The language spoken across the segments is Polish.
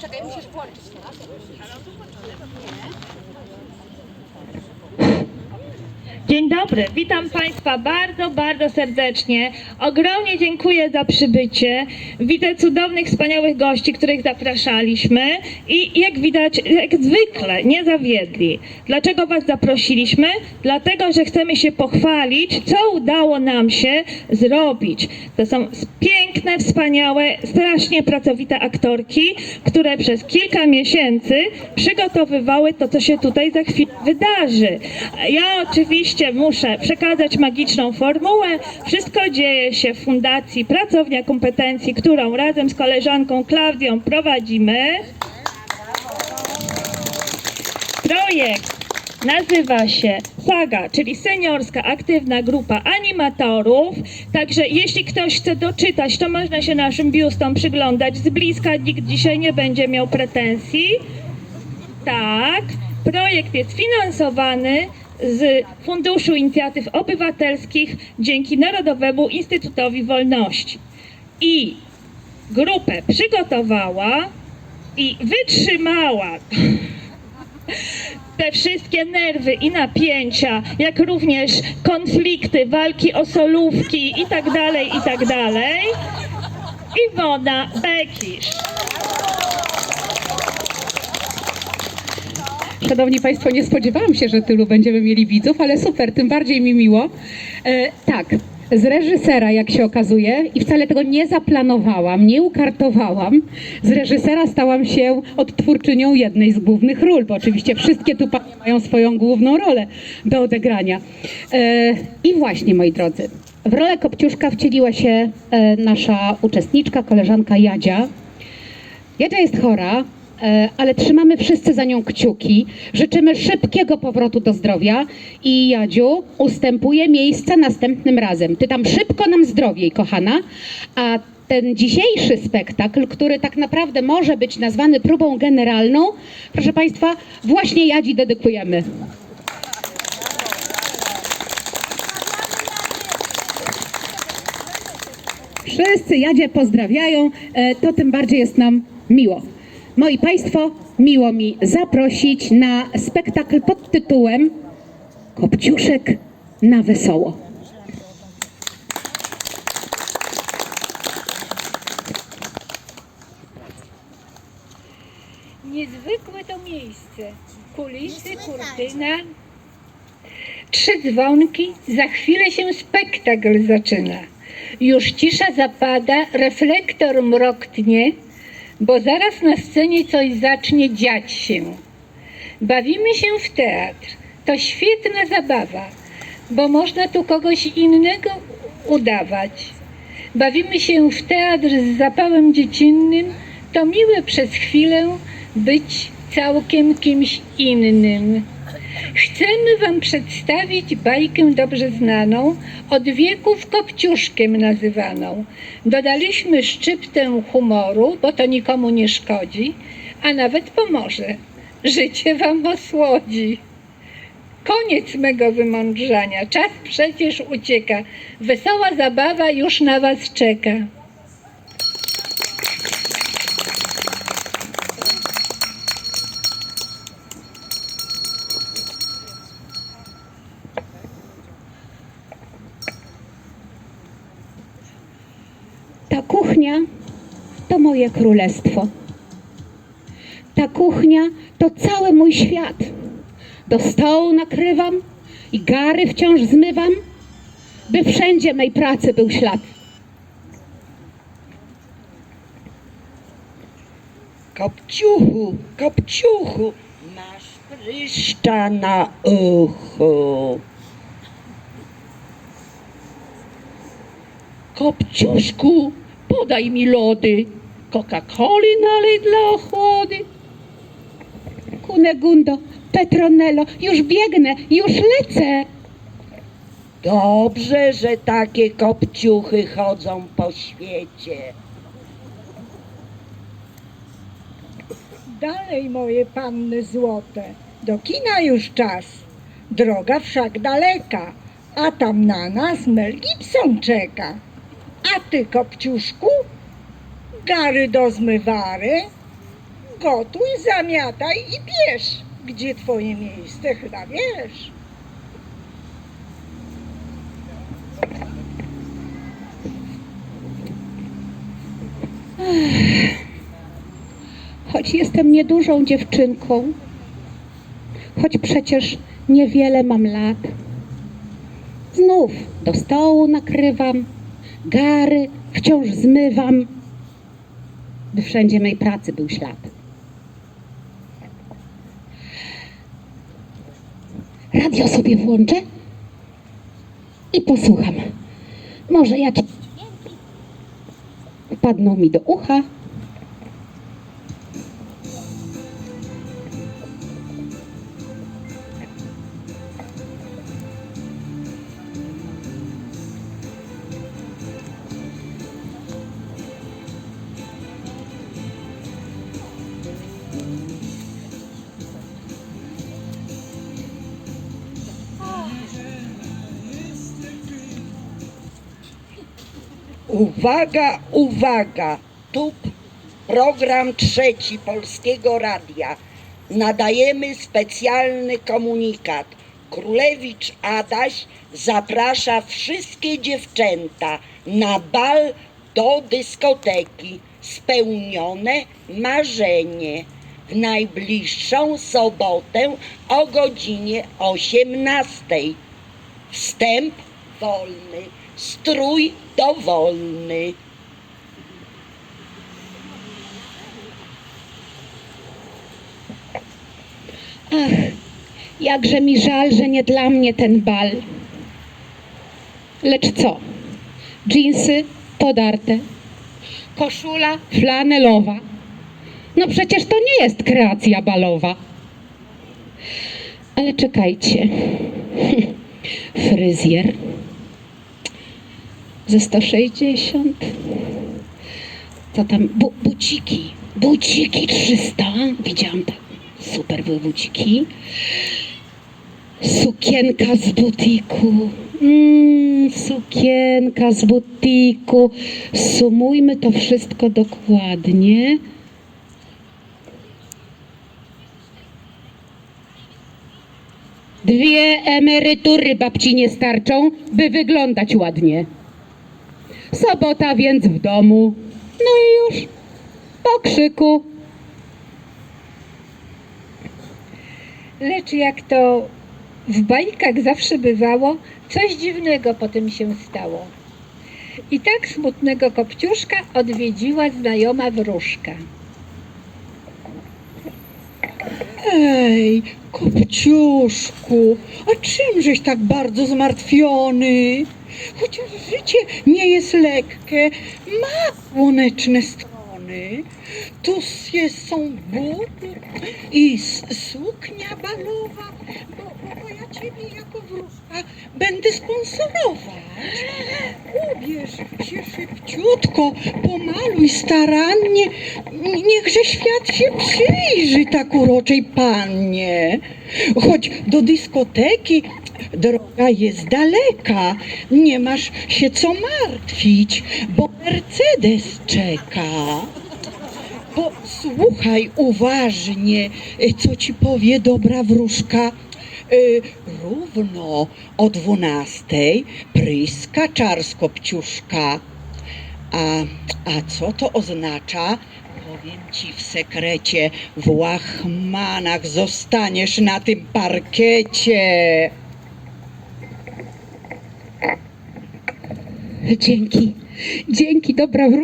Poczekaj, musisz włączyć teraz. Dzień dobry, witam Państwa bardzo, bardzo serdecznie. Ogromnie dziękuję za przybycie. Widzę cudownych, wspaniałych gości, których zapraszaliśmy i jak widać, jak zwykle nie zawiedli. Dlaczego Was zaprosiliśmy? Dlatego, że chcemy się pochwalić, co udało nam się zrobić. To są piękne, wspaniałe, strasznie pracowite aktorki, które przez kilka miesięcy przygotowywały to, co się tutaj za chwilę wydarzy. Ja oczywiście muszę przekazać magiczną formułę. Wszystko dzieje się w Fundacji Pracownia Kompetencji, którą razem z koleżanką Klaudią prowadzimy. Projekt nazywa się SAGA, czyli Seniorska Aktywna Grupa Animatorów. Także jeśli ktoś chce doczytać, to można się naszym biustom przyglądać z bliska. Nikt dzisiaj nie będzie miał pretensji. Tak, projekt jest finansowany z Funduszu Inicjatyw Obywatelskich dzięki Narodowemu Instytutowi Wolności. I grupę przygotowała i wytrzymała te wszystkie nerwy i napięcia, jak również konflikty, walki o solówki i tak dalej, i tak dalej. Iwona Bekisz. Szanowni Państwo, nie spodziewałam się, że tylu będziemy mieli widzów, ale super, tym bardziej mi miło. E, tak, z reżysera, jak się okazuje, i wcale tego nie zaplanowałam, nie ukartowałam, z reżysera stałam się odtwórczynią jednej z głównych ról, bo oczywiście wszystkie tu panie mają swoją główną rolę do odegrania. E, I właśnie, moi drodzy, w rolę Kopciuszka wcieliła się e, nasza uczestniczka, koleżanka Jadzia, Jadzia jest chora, ale trzymamy wszyscy za nią kciuki. Życzymy szybkiego powrotu do zdrowia i Jadziu ustępuje miejsca następnym razem. Ty tam szybko nam zdrowiej, kochana, a ten dzisiejszy spektakl, który tak naprawdę może być nazwany próbą generalną, proszę Państwa, właśnie Jadzi dedykujemy. Wszyscy Jadzie pozdrawiają, e, to tym bardziej jest nam miło. Moi Państwo, miło mi zaprosić na spektakl pod tytułem Kopciuszek na wesoło. Niezwykłe to miejsce. Kulisy, kurtyna, trzy dzwonki, za chwilę się spektakl zaczyna. Już cisza zapada, reflektor mroknie, bo zaraz na scenie coś zacznie dziać się. Bawimy się w teatr. To świetna zabawa, bo można tu kogoś innego udawać. Bawimy się w teatr z zapałem dziecinnym, to miłe przez chwilę być całkiem kimś innym. Chcemy Wam przedstawić bajkę dobrze znaną, od wieków kopciuszkiem nazywaną. Dodaliśmy szczyptę humoru, bo to nikomu nie szkodzi, a nawet pomoże. Życie Wam osłodzi. Koniec mego wymądrzania. Czas przecież ucieka. Wesoła zabawa już na Was czeka. Ta kuchnia to moje królestwo. Ta kuchnia to cały mój świat. Do stołu nakrywam i gary wciąż zmywam, by wszędzie mej pracy był ślad. Kopciuchu, kopciuchu, masz pryszcza na uchu. Kopciuszku, podaj mi lody, Coca-Coli nalej dla ochłody. Kunegundo, Petronello, już biegnę, już lecę. Dobrze, że takie kopciuchy chodzą po świecie. Dalej, moje panny złote, do kina już czas. Droga wszak daleka, a tam na nas Mel Gibson czeka. A ty, kopciuszku, gary do zmywary, gotuj, zamiataj i bierz. Gdzie twoje miejsce, chyba wiesz. Choć jestem niedużą dziewczynką, choć przecież niewiele mam lat, znów do stołu nakrywam, gary wciąż zmywam, by wszędzie mej pracy był ślad. Radio sobie włączę i posłucham. Może jakieś wpadną mi do ucha. Uwaga, uwaga! Tu program trzeci Polskiego Radia. Nadajemy specjalny komunikat. Królewicz Adaś zaprasza wszystkie dziewczęta na bal do dyskoteki. Spełnione marzenie. W najbliższą sobotę o godzinie 18. Wstęp wolny, strój dowolny. Ach, jakże mi żal, że nie dla mnie ten bal. Lecz co? Dżinsy podarte, koszula flanelowa. No przecież to nie jest kreacja balowa. Ale czekajcie. Fryzjer ze 160. Co tam? Bu buciki. Buciki 300. Widziałam tam. Super były buciki. Sukienka z butiku. Mm, sukienka z butiku. Sumujmy to wszystko dokładnie. Dwie emerytury babci nie starczą, by wyglądać ładnie. Sobota więc w domu. No i już po krzyku. Lecz jak to w bajkach zawsze bywało, coś dziwnego potem się stało. I tak smutnego kopciuszka odwiedziła znajoma wróżka. Ej, Kopciuszku, a czymżeś tak bardzo zmartwiony? Chociaż życie nie jest lekkie, ma słoneczne strony. Tu są buty i suknia balowa, bo, bo ja ciebie jako wróżka będę sponsorować. Ubierz się szybciutko, pomaluj starannie, niechże świat się przyjrzy tak uroczej pannie. Choć do dyskoteki droga jest daleka, nie masz się co martwić, bo Mercedes czeka. Posłuchaj uważnie, co ci powie dobra wróżka. Y, Równo o dwunastej pryska czarskopciuszka. A, a co to oznacza? Powiem ci w sekrecie, w łachmanach zostaniesz na tym parkiecie. Dzięki, dzięki, dobra wró...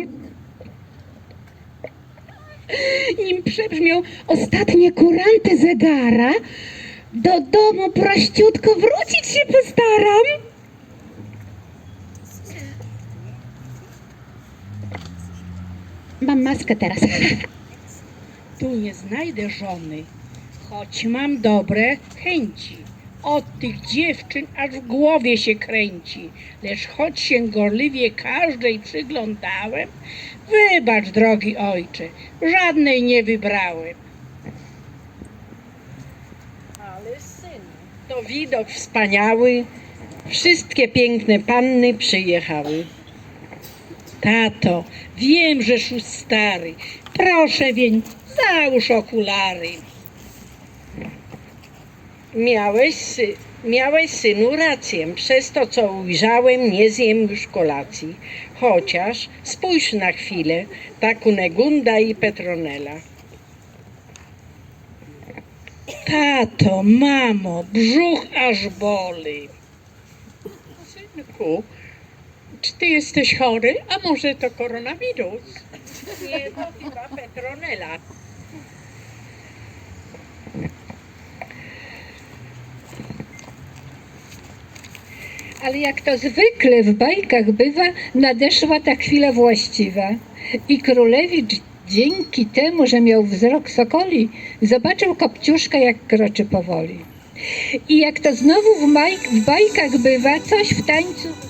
Nim przebrzmią ostatnie kuranty zegara, do domu prościutko wrócić się postaram. Mam maskę teraz. Tu nie znajdę żony, choć mam dobre chęci. Od tych dziewczyn aż w głowie się kręci, lecz choć się gorliwie każdej przyglądałem, wybacz, drogi ojcze, żadnej nie wybrałem. Ale synu, to widok wspaniały, wszystkie piękne panny przyjechały. Tato, wiem, że już stary, proszę więc Załóż okulary. Miałeś, miałeś synu rację. Przez to, co ujrzałem, nie zjem już kolacji. Chociaż spójrz na chwilę, ta Kunegunda i Petronela. Tato, mamo, brzuch aż boli. Synku, czy ty jesteś chory? A może to koronawirus? Nie, to chyba Petronela. Ale jak to zwykle w bajkach bywa, nadeszła ta chwila właściwa. I królewicz dzięki temu, że miał wzrok sokoli, zobaczył Kopciuszka, jak kroczy powoli. I jak to znowu w, w bajkach bywa, coś w tańcu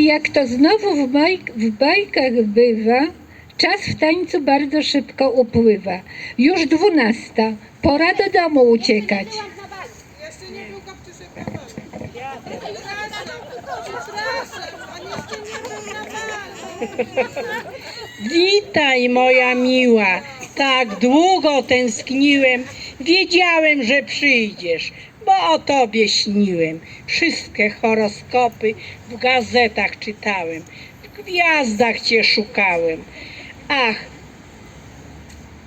I jak to znowu w, bajk, w bajkach bywa, czas w tańcu bardzo szybko upływa. Już dwunasta, pora do domu uciekać. Witaj, moja miła. Tak długo tęskniłem. Wiedziałem, że przyjdziesz, bo o tobie śniłem. Wszystkie horoskopy w gazetach czytałem. W gwiazdach cię szukałem. Ach,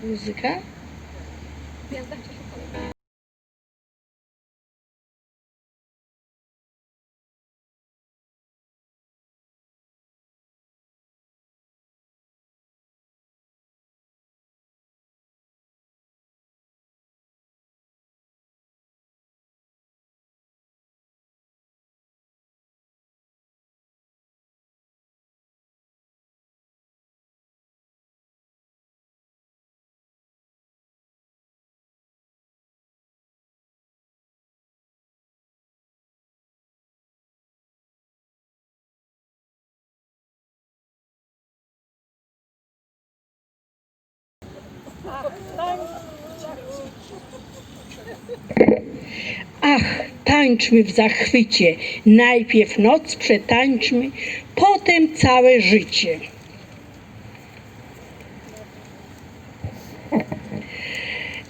muzyka? Ach, tańczmy w zachwycie. Najpierw noc przetańczmy, potem całe życie.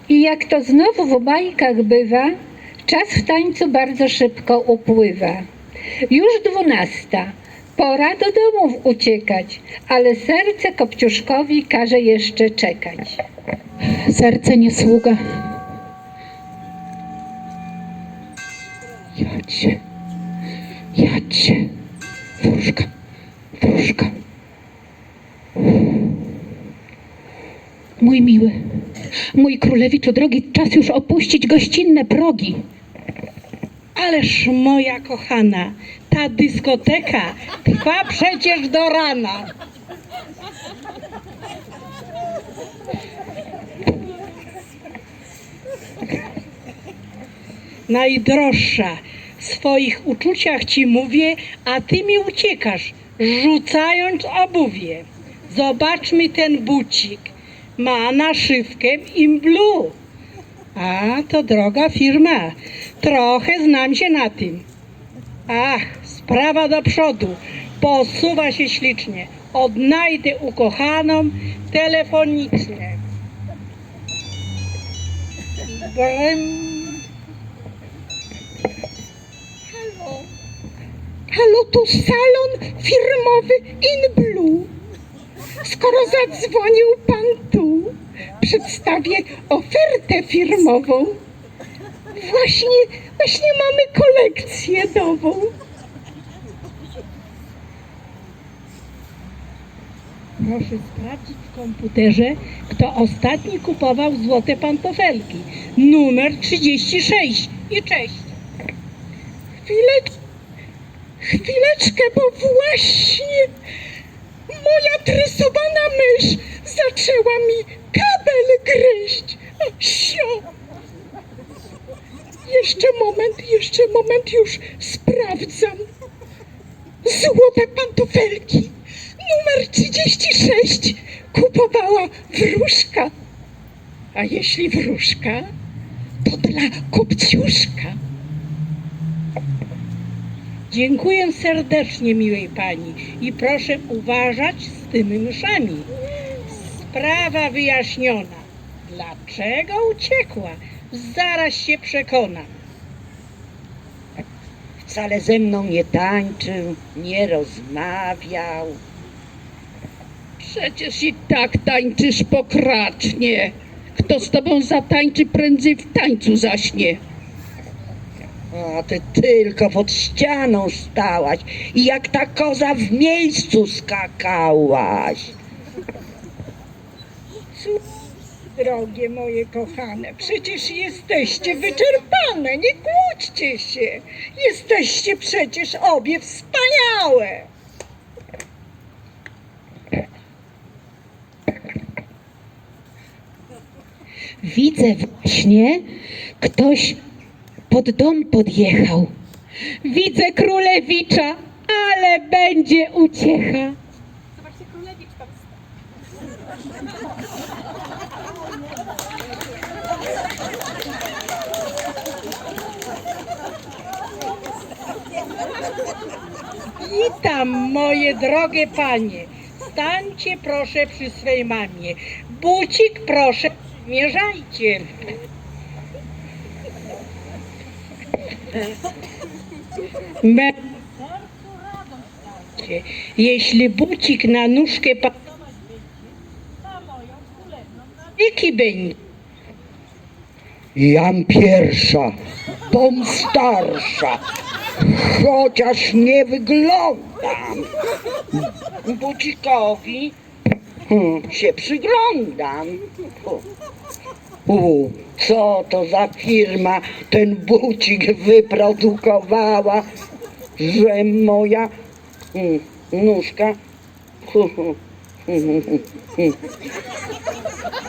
I jak to znowu w bajkach bywa, czas w tańcu bardzo szybko upływa. Już dwunasta, pora do domów uciekać, ale serce Kopciuszkowi każe jeszcze czekać. Serce nie sługa. Jadźcie, jadźcie. Wróżka, wróżka. Mój miły, mój królewiczu drogi, czas już opuścić gościnne progi. Ależ moja kochana, ta dyskoteka trwa przecież do rana. Najdroższa, w swoich uczuciach ci mówię, a ty mi uciekasz, rzucając obuwie. Zobaczmy ten bucik. Ma naszywkę in blue. A, to droga firma. Trochę znam się na tym. Ach, sprawa do przodu. Posuwa się ślicznie. Odnajdę ukochaną telefonicznie. Brem. Halo? Halo, tu salon firmowy In Blue. Skoro zadzwonił pan tu, przedstawię ofertę firmową. Właśnie, właśnie mamy kolekcję nową. Proszę sprawdzić w komputerze, kto ostatni kupował złote pantofelki. Numer 36 i cześć. Chwileczkę, chwileczkę, bo właśnie moja tresowana mysz zaczęła mi kabel gryźć. Sio! Jeszcze moment, jeszcze moment, już sprawdzam. Złote pantofelki, numer 36, kupowała wróżka. A jeśli wróżka, To dla kupciuszka. Dziękuję serdecznie, miłej pani, i proszę uważać z tymi myszami. Sprawa wyjaśniona. Dlaczego uciekła? Zaraz się przekonam. Wcale ze mną nie tańczył, nie rozmawiał. Przecież i tak tańczysz pokracznie. Kto z tobą zatańczy, prędzej w tańcu zaśnie. A ty tylko pod ścianą stałaś i jak ta koza w miejscu skakałaś. Drogie moje kochane, przecież jesteście wyczerpane, nie kłóćcie się. Jesteście przecież obie wspaniałe. Widzę właśnie, ktoś pod dom podjechał. Widzę królewicza, ale będzie uciecha. Witam, moje drogie panie. Stańcie proszę przy swej mamie. Bucik proszę, mierzajcie. Jeśli bucik na nóżkę pa... Wieki będzie. Jam pierwsza, Tom starsza, chociaż nie wyglądam. Bucikowi się przyglądam. U, co to za firma ten bucik wyprodukowała, że moja hmm, nóżka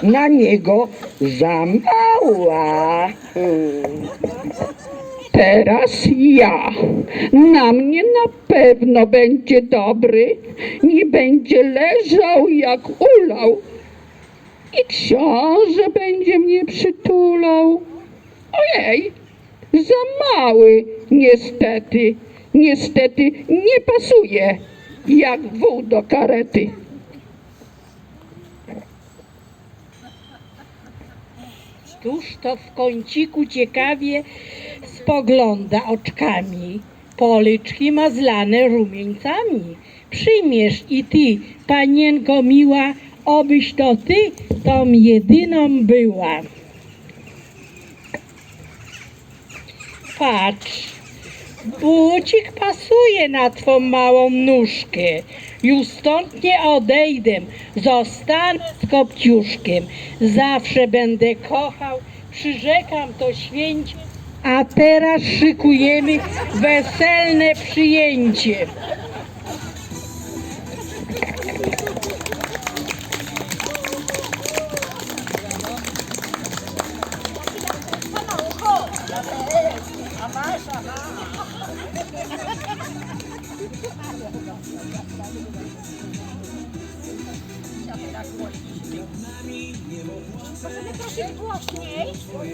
na niego za mała. Hmm. Teraz ja. Na mnie na pewno będzie dobry. Nie będzie leżał jak ulał. I książę będzie mnie przytulał. Ojej, za mały niestety. Niestety nie pasuje jak wół do karety. Tuż to w kąciku ciekawie spogląda oczkami. Policzki ma zlane rumieńcami. Przyjmiesz i ty, panienko miła, obyś to ty tą jedyną była. Patrz, bucik pasuje na twą małą nóżkę. Już stąd nie odejdę, zostanę z kopciuszkiem. Zawsze będę kochał, przyrzekam to święcie. A teraz szykujemy weselne przyjęcie.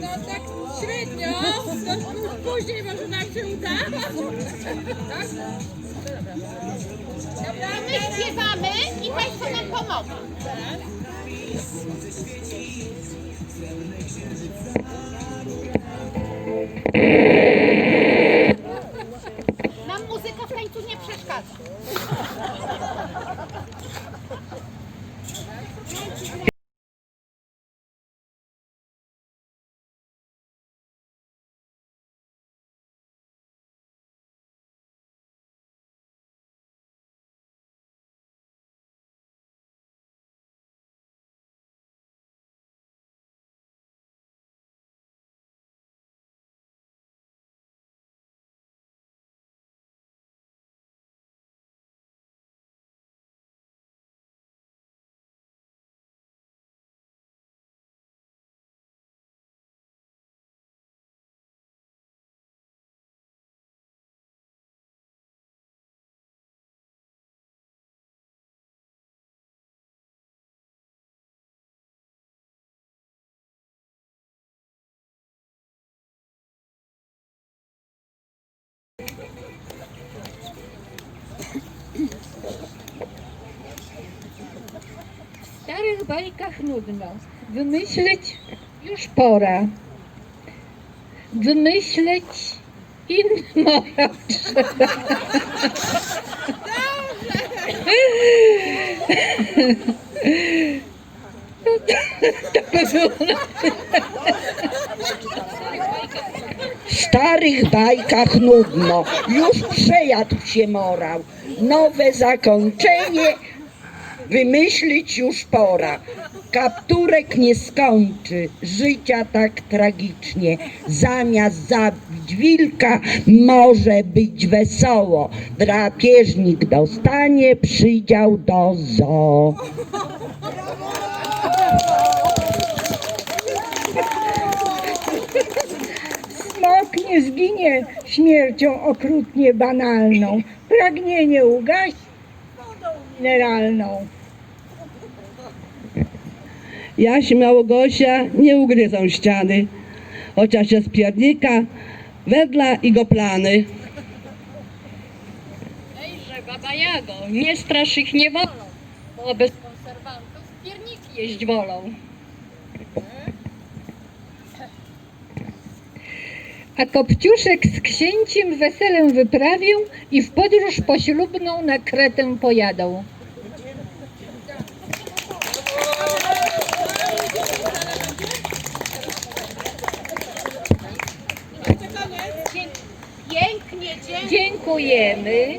No tak średnio, no, później może nam się uda. Tak? My śpiewamy i Państwo nam pomogą. Nam bajkach nudno. Wymyśleć już pora. Wymyśleć inny morał W starych bajkach nudno, już przejadł się morał. Nowe zakończenie wymyślić już pora. Kapturek nie skończy życia tak tragicznie. Zamiast zabić wilka może być wesoło. Drapieżnik dostanie przydział do zoo. Smok nie zginie śmiercią okrutnie banalną. Pragnienie wodą mineralną. Jaś Małgosia nie ugryzą ściany, chociaż jest piernika, wedla i go plany. Ejże, baba Jago, nie strasz ich nie wolą, bo bez konserwantów pierniki jeść wolą. A Kopciuszek z księciem weselem wyprawił i w podróż poślubną na Kretę pojadą. Pięknie, dziękuję Dziękujemy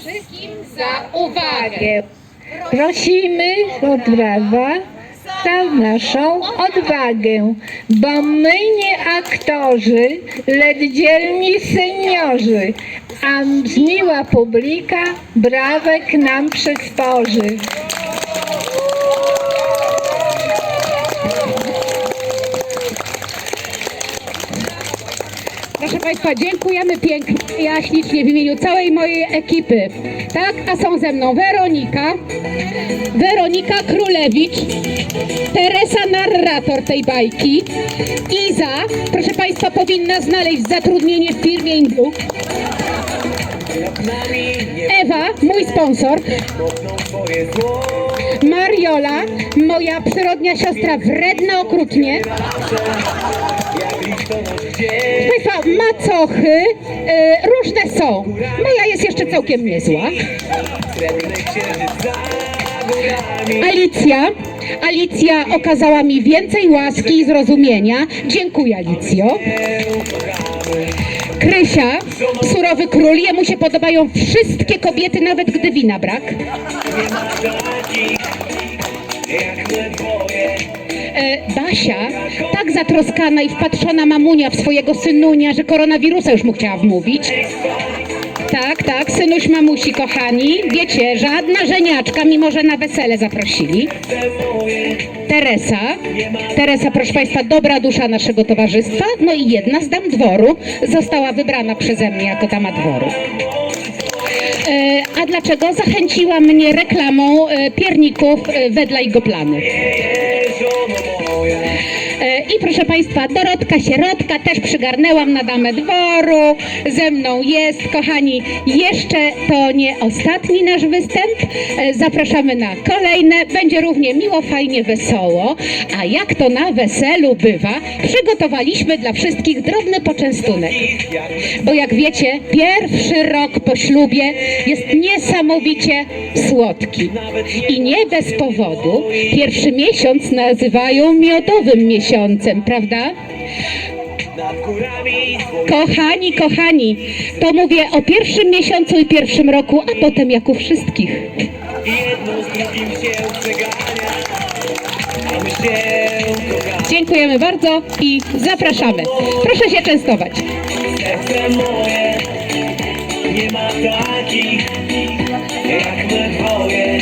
wszystkim za uwagę. Prosimy o brawa za naszą odwagę, bo my nie aktorzy, lecz dzielni seniorzy, a miła publika brawek nam przysporzy. Państwa, dziękujemy pięknie, ja ślicznie w imieniu całej mojej ekipy. Tak, a są ze mną Weronika, Weronika Królewicz, Teresa narrator tej bajki, Iza, proszę Państwa, powinna znaleźć zatrudnienie w firmie Induk. Ewa, mój sponsor. Mariola, moja przyrodnia siostra wredna okrutnie. Państwa, macochy e, różne są. Moja jest jeszcze całkiem niezła. Alicja. Alicja okazała mi więcej łaski i zrozumienia. Dziękuję, Alicjo. Krysia, surowy król, jemu się podobają wszystkie kobiety, nawet gdy wina brak. E, Basia, tak zatroskana i wpatrzona mamunia w swojego synunia, że koronawirusa już mu chciała wmówić. Tak, tak, synuś mamusi, kochani. Wiecie, żadna żeniaczka, mimo że na wesele zaprosili. Teresa. Teresa, proszę Państwa, dobra dusza naszego towarzystwa. No i jedna z dam dworu została wybrana przeze mnie jako dama dworu. E, a dlaczego? Zachęciła mnie reklamą e, pierników wedla i goplany. I proszę Państwa, Dorotka Sierotka też przygarnęłam na damę dworu, ze mną jest, kochani, jeszcze to nie ostatni nasz występ, E, zapraszamy na kolejne, będzie równie miło, fajnie, wesoło, a jak to na weselu bywa, przygotowaliśmy dla wszystkich drobny poczęstunek, bo jak wiecie, pierwszy rok po ślubie jest niesamowicie słodki. I nie bez powodu. Pierwszy miesiąc nazywają miodowym miesiącem, prawda? Kochani, kochani, to mówię o pierwszym miesiącu i pierwszym roku, a potem jak u wszystkich. Dziękujemy bardzo i zapraszamy. Proszę się częstować. Nie ma takich jak my dwoje.